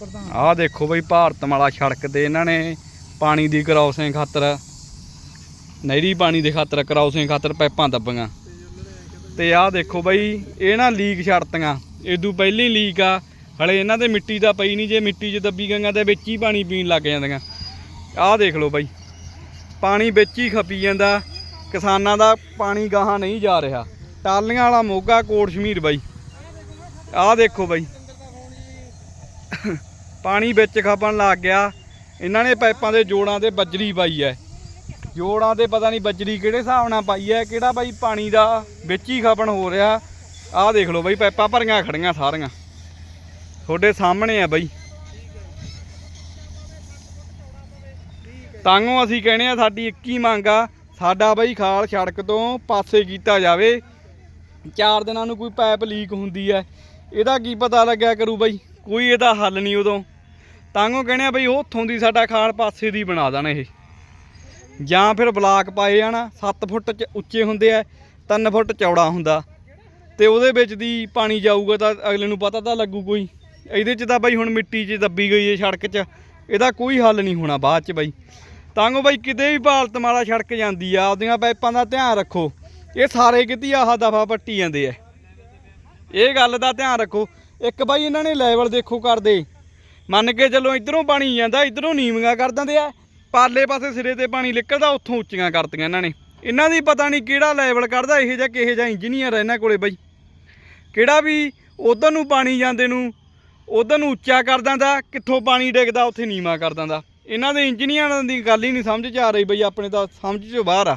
ਪ੍ਰਧਾਨ। ਆਹ ਦੇਖੋ ਬਈ, ਭਾਰਤ ਮਾਲਾ ਸੜਕ ਤੇ ਇਹਨਾਂ ਨੇ ਪਾਣੀ ਦੀ ਕਰਾਉਸਿੰਗ ਖਾਤਰ, ਨਹਿਰੀ ਪਾਣੀ ਦੇ ਖਾਤਰ ਕਰਾਉਸਿੰਗ ਖਾਤਰ ਪਾਈਪਾਂ ਦੱਬੀਆਂ। ਤੇ ਆਹ ਦੇਖੋ ਬਈ, ਇਹ ਨਾ ਲੀਕ ਛੱਡਤੀਆਂ। ਇਦੋਂ ਪਹਿਲੀ ਲੀਕ ਆ, ਹਲੇ ਇਹਨਾਂ ਦੇ ਮਿੱਟੀ ਦਾ ਪਈ ਨਹੀਂ, ਜੇ ਮਿੱਟੀ 'ਚ ਦੱਬੀ ਗਈਆਂ ਤੇ ਵਿੱਚ ਹੀ ਪਾਣੀ ਪੀਣ ਲੱਗ ਜਾਂਦੀਆਂ। ਆਹ ਦੇਖ ਲਓ ਬਾਈ, ਪਾਣੀ ਵਿੱਚ ਹੀ ਖਪੀ ਜਾਂਦਾ, ਕਿਸਾਨਾਂ ਦਾ ਪਾਣੀ ਗਾਹਾਂ ਨਹੀਂ ਜਾ ਰਿਹਾ। ਟਾਲੀਆਂ ਵਾਲਾ ਮੋਗਾ, ਕੋਟ ਸ਼ਮੀਰ ਬਾਈ। ਆਹ ਦੇਖੋ ਬਾਈ ਪਾਣੀ ਵਿੱਚ ਖਪਣ ਲੱਗ ਗਿਆ। ਇਹਨਾਂ ਨੇ ਪਾਈਪਾਂ ਦੇ ਜੋੜਾਂ ਤੇ ਬੱਜਰੀ ਪਾਈ ਐ ਜੋੜਾਂ ਤੇ ਪਤਾ ਨਹੀਂ ਬਜਰੀ ਕਿਹੜੇ ਹਿਸਾਬ ਨਾਲ ਪਾਈ ਐ ਕਿਹੜਾ ਬਾਈ ਪਾਣੀ ਦਾ ਵਿੱਚ ਹੀ ਖਪਣ ਹੋ ਰਿਹਾ। ਆਹ ਦੇਖ ਲਓ ਬਾਈ, ਪਾਈਪਾਂ ਭਰੀਆਂ ਖੜੀਆਂ ਸਾਰੀਆਂ। ਤੁਹਾਡੇ ਸਾਹਮਣੇ ਆ ਬਾਈ। ਤਾਂਗੋਂ ਅਸੀਂ ਕਹਿੰਦੇ ਆ ਸਾਡੀ ਇੱਕ ਹੀ ਮੰਗ ਆ, ਸਾਡਾ ਬਾਈ ਖਾਲ ਸੜਕ ਤੋਂ ਪਾਸੇ ਕੀਤਾ ਜਾਵੇ। ਚਾਰ ਦਿਨਾਂ ਨੂੰ ਕੋਈ ਪਾਈਪ ਲੀਕ ਹੁੰਦੀ ਹੈ। ਇਹਦਾ ਕੀ ਪਤਾ ਲੱਗਿਆ ਕਰੂ ਬਾਈ? ਕੋਈ ਇਹਦਾ ਹੱਲ ਨਹੀਂ ਉਦੋਂ। ਤਾਂਗੋਂ ਕਹਿੰਦੇ ਆ ਬਈ ਉੱਥੋਂ ਦੀ ਸਾਡਾ ਖਾਲ ਪਾਸੇ ਦੀ ਬਣਾ ਦੇਣ ਇਹ। ਜਾਂ ਫਿਰ ਬਲਾਕ ਪਾਏ ਜਾਣਾ 7 ਫੁੱਟ ਚ ਉੱਚੇ ਹੁੰਦੇ ਆ 3 ਫੁੱਟ ਚੌੜਾ ਹੁੰਦਾ। ਤੇ ਉਹਦੇ ਵਿੱਚ ਦੀ ਪਾਣੀ ਜਾਊਗਾ ਤਾਂ ਅਗਲੇ ਨੂੰ ਪਤਾ ਤਾਂ ਲੱਗੂ ਕੋਈ। ਇਹਦੇ ਚ ਤਾਂ ਬਾਈ ਹੁਣ ਮਿੱਟੀ 'ਚ ਦੱਬੀ ਗਈ ਏ ਸੜਕ 'ਚ। ਇਹਦਾ ਕੋਈ ਹੱਲ ਨਹੀਂ ਹੋਣਾ ਬਾਅਦ 'ਚ ਬਈ। ਤਾਂਗੋ ਬਾਈ ਕਿਤੇ ਵੀ ਭਾਲਤ ਮਾਲਾ ਸੜਕ ਜਾਂਦੀ ਆ ਉਹਦੀਆਂ ਪਾਈਪਾਂ ਦਾ ਧਿਆਨ ਰੱਖੋ। ਇਹ ਸਾਰੇ ਕਿਤੇ ਆਹ ਦਫਾ ਪੱਟੀ ਜਾਂਦੇ ਆ। ਇਹ ਗੱਲ ਦਾ ਧਿਆਨ ਰੱਖੋ। ਇੱਕ ਬਾਈ ਇਹਨਾਂ ਨੇ ਲੈਵਲ ਦੇਖੋ ਕਰਦੇ ਮੰਨ ਕੇ ਚੱਲੋ ਇਧਰੋਂ ਪਾਣੀ ਜਾਂਦਾ, ਇਧਰੋਂ ਨੀਵੀਆਂ ਕਰ ਦਿੰਦੇ ਆ। ਪਾਰਲੇ ਪਾਸੇ ਸਿਰੇ ਤੇ ਪਾਣੀ ਨਿਕਲਦਾ, ਉੱਥੋਂ ਉੱਚੀਆਂ ਕਰਤੀਆਂ ਇਹਨਾਂ ਨੇ। ਇਹਨਾਂ ਦੀ ਪਤਾ ਨਹੀਂ ਕਿਹੜਾ ਲੈਵਲ ਕੱਢਦਾ, ਇਹੋ ਜਿਹਾ ਕਿਹੋ ਜਿਹਾ ਇੰਜੀਨੀਅਰ ਆ ਇਹਨਾਂ ਕੋਲੇ ਬਾਈ। ਕਿਹੜਾ ਵੀ ਉਧਰ ਨੂੰ ਪਾਣੀ ਜਾਂਦੇ ਨੂੰ, ਉਧਰ ਨੂੰ ਉੱਚਾ ਕਰ ਦਿੰਦਾ, ਕਿੱਥੋਂ ਪਾਣੀ ਡਿੱਗਦਾ, ਉੱਥੇ ਨੀਵਾਂ ਕਰ ਦਿੰਦਾ। ਇਹਨਾਂ ਦੇ ਇੰਜੀਨੀਅਰਾਂ ਦੀ ਗੱਲ ਹੀ ਨਹੀਂ ਸਮਝ ਚ ਆ ਰਹੀ ਬਈ, ਆਪਣੇ ਤਾਂ ਸਮਝ ਚੋਂ ਬਾਹਰ ਆ।